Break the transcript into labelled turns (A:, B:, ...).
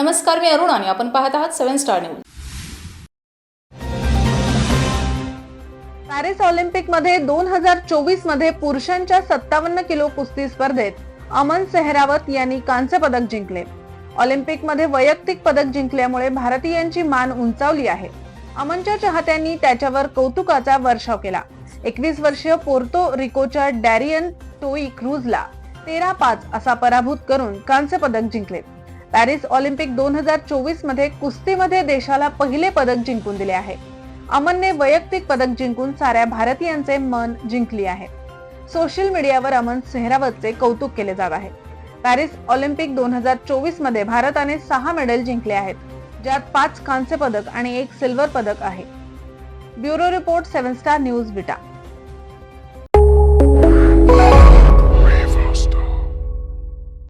A: नमस्कार मी अरुण आणि आपण पाहत आहात सेव्हन स्टार न्यूज.
B: पॅरिस ऑलिम्पिकमध्ये दोन हजार चोवीसमध्ये पुरुषांच्या सत्तावन्न किलो कुस्ती स्पर्धेत अमन सेहरावत यांनी कांस्य पदक जिंकले. ऑलिम्पिकमध्ये वैयक्तिक पदक जिंकल्यामुळे भारतीयांची मान उंचावली आहे. अमनच्या चाहत्यांनी त्याच्यावर कौतुकाचा वर्षाव केला. एकवीस वर्षीय पोर्तो रिकोच्या डॅरियन टोई क्रूजला तेरा पाच असा पराभूत करून कांस्य पदक जिंकले. पॅरिस ऑलिम्पिक दोन हजार चोवीसमध्ये कुस्तीमध्ये देशाला पहिले पदक जिंकून दिले आहे. अमनने वैयक्तिक पदक जिंकून साऱ्या भारतीयांचे मन जिंकली आहे. सोशल मीडियावर अमन सेहरावतचे कौतुक केले जात आहे. पॅरिस ऑलिम्पिक दोन हजार चोवीसमध्ये भारताने सहा मेडल जिंकले आहेत ज्यात पाच कांस्य पदक आणि एक सिल्वर पदक आहे. Bureau report seven star news Vita.